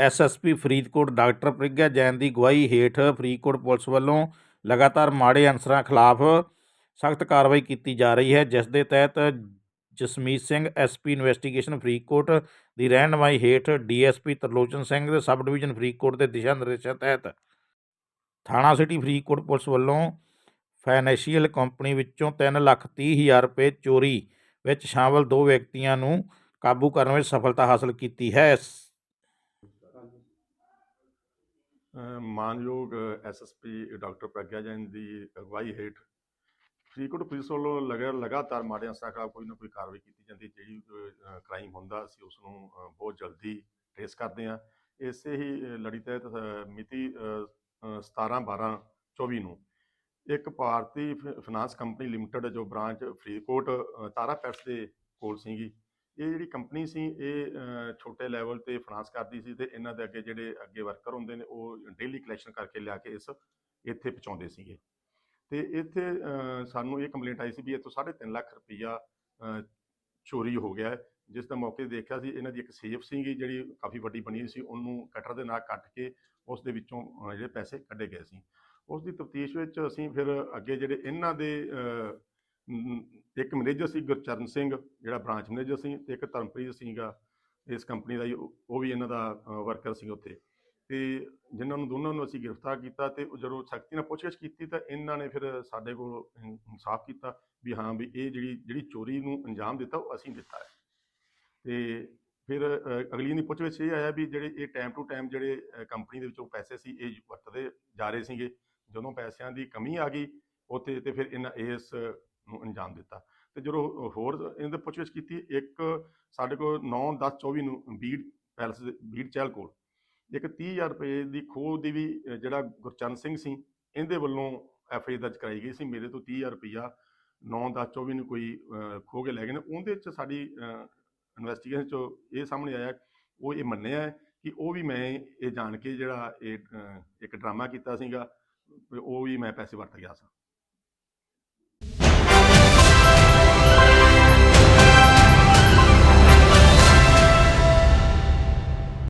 SSP Faridkot doctor Pragya Jain ਦੀ ਅਗਵਾਈ ਹੇਠ ਫਰੀਦਕੋਟ ਪੁਲਿਸ ਵੱਲੋਂ ਲਗਾਤਾਰ ਮਾੜੇ ਅਨਸਰਾਂ ਖਿਲਾਫ ਸਖਤ ਕਾਰਵਾਈ ਕੀਤੀ ਜਾ ਰਹੀ ਹੈ, ਜਿਸ ਦੇ ਤਹਿਤ ਜਸਮੀਤ ਸਿੰਘ ਐਸਪੀ ਇਨਵੈਸਟੀਗੇਸ਼ਨ ਫਰੀਦਕੋਟ ਦੀ ਰਹਿਨਮਾਈ ਹੇਠ ਡੀਐਸਪੀ ਤਰਲੋਚਨ ਸਿੰਘ ਦੇ ਸਬ ਡਿਵੀਜ਼ਨ ਫਰੀਦਕੋਟ ਦੇ ਦਿਸ਼ਾ ਨਿਰਦੇਸ਼ਾਂ ਤਹਿਤ ਥਾਣਾ ਸਿਟੀ ਫਰੀਦਕੋਟ ਪੁਲਿਸ ਵੱਲੋਂ ਫਾਈਨੈਂਸ਼ੀਅਲ ਕੰਪਨੀ ਵਿੱਚੋਂ ਤਿੰਨ ਲੱਖ ਤੀਹ ਹਜ਼ਾਰ ਰੁਪਏ ਚੋਰੀ ਵਿੱਚ ਸ਼ਾਮਲ ਦੋ ਵਿਅਕਤੀਆਂ ਨੂੰ ਕਾਬੂ ਕਰਨ ਵਿੱਚ ਸਫਲਤਾ ਹਾਸਲ ਕੀਤੀ ਹੈ। ਮਾਨਯੋਗ ਐਸਐਸਪੀ ਡਾਕਟਰ ਪ੍ਰਗਿਆ ਜੈਨ ਦੀ ਅਗਵਾਈ ਹੇਠ ਫਰੀਦਕੋਟ ਪੁਲਿਸ ਵੱਲੋਂ ਲਗਾ ਲਗਾਤਾਰ ਮਾੜੇ ਅਸਰਾਂ ਖਿਲਾਫ ਕੋਈ ਨਾ ਕੋਈ ਕਾਰਵਾਈ ਕੀਤੀ ਜਾਂਦੀ ਜਿਹੜੀ ਕ੍ਰਾਈਮ ਹੁੰਦਾ ਅਸੀਂ ਉਸ ਨੂੰ ਬਹੁਤ ਜਲਦੀ ਟ੍ਰੇਸ ਕਰਦੇ ਹਾਂ। ਇਸੇ ਹੀ ਲੜੀ ਤਹਿਤ ਮਿਤੀ 17 12 24 ਨੂੰ ਇੱਕ ਭਾਰਤੀ ਫ- ਫਾਈਨਾਂਸ ਕੰਪਨੀ ਲਿਮਟਿਡ ਜੋ ਬ੍ਰਾਂਚ ਫਰੀਦਕੋਟ ਅ, ਤਾਰਾ ਪੈਟਸ ਦੇ ਕੋਲ ਸੀਗੀ ਇਹ ਜਿਹੜੀ ਕੰਪਨੀ ਸੀ, ਇਹ ਛੋਟੇ ਲੈਵਲ ਤੇ ਫਾਈਨਾਂਸ ਕਰਦੀ ਸੀ ਤੇ ਇਹਨਾਂ ਦੇ ਅੱਗੇ ਜਿਹੜੇ ਅੱਗੇ ਵਰਕਰ ਹੁੰਦੇ ਨੇ, ਉਹ ਡੇਲੀ ਕਲੈਕਸ਼ਨ ਕਰਕੇ ਲਿਆ ਕੇ ਇਸ ਇੱਥੇ ਪਹੁੰਚਾਉਂਦੇ ਸੀਗੇ। ਤੇ ਇੱਥੇ ਸਾਨੂੰ ਇਹ ਕੰਪਲੇਂਟ ਆਈ ਸੀ ਵੀ ਇੱਥੋਂ 3.5 ਲੱਖ ਰੁਪਈਆ ਚੋਰੀ ਹੋ ਗਿਆ ਜਿਸ ਦਾ ਮੌਕੇ ਦੇਖਿਆ ਸੀ, ਇਹਨਾਂ ਦੀ ਇੱਕ ਸੇਫ ਸੀਗੀ, ਜਿਹੜੀ ਕਾਫੀ ਵੱਡੀ ਬਣੀ ਸੀ, ਉਹਨੂੰ ਕਟਰ ਦੇ ਨਾਲ ਕੱਟ ਕੇ ਉਸ ਦੇ ਵਿੱਚੋਂ ਜਿਹੜੇ ਪੈਸੇ ਕੱਢੇ ਗਏ ਸੀ। ਉਸ ਦੀ ਤਫਤੀਸ਼ ਵਿੱਚ ਅਸੀਂ ਫਿਰ ਅੱਗੇ ਜਿਹੜੇ ਇਹਨਾਂ ਦੇ ਇੱਕ ਮੈਨੇਜਰ ਸੀ ਗੁਰਚਰਨ ਸਿੰਘ ਜਿਹੜਾ ਬ੍ਰਾਂਚ ਮੈਨੇਜਰ ਸੀ ਤੇ ਇੱਕ ਧਰਮਪ੍ਰੀਤ ਸੀਗਾ ਇਸ ਕੰਪਨੀ ਦਾ ਹੀ, ਉਹ ਵੀ ਇਹਨਾਂ ਦਾ ਵਰਕਰ ਸੀ ਉੱਥੇ। ਤੇ ਜਿਨ੍ਹਾਂ ਨੂੰ ਦੋਨਾਂ ਨੂੰ ਅਸੀਂ ਗ੍ਰਿਫਤਾਰ ਕੀਤਾ ਤੇ ਜਦੋਂ ਸਖਤੀ ਨਾਲ ਪੁੱਛਗਿੱਛ ਕੀਤੀ ਤਾਂ ਇਹਨਾਂ ਨੇ ਫਿਰ ਸਾਡੇ ਕੋਲ ਇਨਸਾਫ ਕੀਤਾ ਵੀ ਹਾਂ ਵੀ ਇਹ ਜਿਹੜੀ ਜਿਹੜੀ ਚੋਰੀ ਨੂੰ ਅੰਜਾਮ ਦਿੱਤਾ ਉਹ ਅਸੀਂ ਦਿੱਤਾ ਹੈ। ਤੇ ਫਿਰ ਅਗਲੀ ਦੀ ਪੁੱਛ ਵਿੱਚ ਇਹ ਆਇਆ ਵੀ ਜਿਹੜੇ ਇਹ ਟਾਈਮ ਟੂ ਟਾਈਮ ਜਿਹੜੇ ਕੰਪਨੀ ਦੇ ਵਿੱਚੋਂ ਪੈਸੇ ਸੀ ਇਹ ਵਰਤਦੇ ਜਾ ਰਹੇ ਸੀਗੇ। ਜਦੋਂ ਪੈਸਿਆਂ ਦੀ ਕਮੀ ਆ ਗਈ ਉੱਥੇ ਤੇ ਫਿਰ ਇਹਨਾਂ ਇਸ ਨੂੰ ਅੰਜਾਮ ਦਿੱਤਾ। ਤੇ ਜਦੋਂ ਹੋਰ ਇਹਨਾਂ ਦੇ ਪੁੱਛ ਕੀਤੀ, ਇੱਕ ਸਾਡੇ ਕੋਲ 9 10 24 ਨੂੰ ਬੀੜ ਪੈਲਸ ਦੇ, ਬੀੜ ਚਹਿਲ ਕੋਲ। ਇੱਕ 30000 ਰੁਪਏ ਦੀ ਖੋਹ ਦੀ ਵੀ ਜਿਹੜਾ ਗੁਰਚਰਨ ਸਿੰਘ ਸੀ, ਇਹਦੇ ਵੱਲੋਂ ਐਫ ਆਈ ਦਰਜ ਕਰਾਈ ਗਈ ਸੀ। ਮੇਰੇ ਤੋਂ 30000 ਰੁਪਈਆ 9 10 24 ਨੂੰ ਕੋਈ ਖੋਹ ਕੇ ਲੈ ਗਏ ਨੇ। ਉਹਦੇ ਚ ਸਾਡੀ ਇਨਵੈਸਟੀਗੇਸ਼ਨ ਚ ਇਹ ਸਾਹਮਣੇ ਆਇਆ, ਉਹ ਇਹ ਮੰਨਿਆ ਹੈ ਕਿ ਉਹ ਵੀ ਮੈਂ ਇਹ ਜਾਣ ਕੇ ਜਿਹੜਾ ਇਹ ਇੱਕ ਡਰਾਮਾ ਕੀਤਾ ਸੀਗਾ ਉਹ ਵੀ ਮੈਂ ਪੈਸੇ ਵਰਤ ਗਿਆ ਸਾਂ।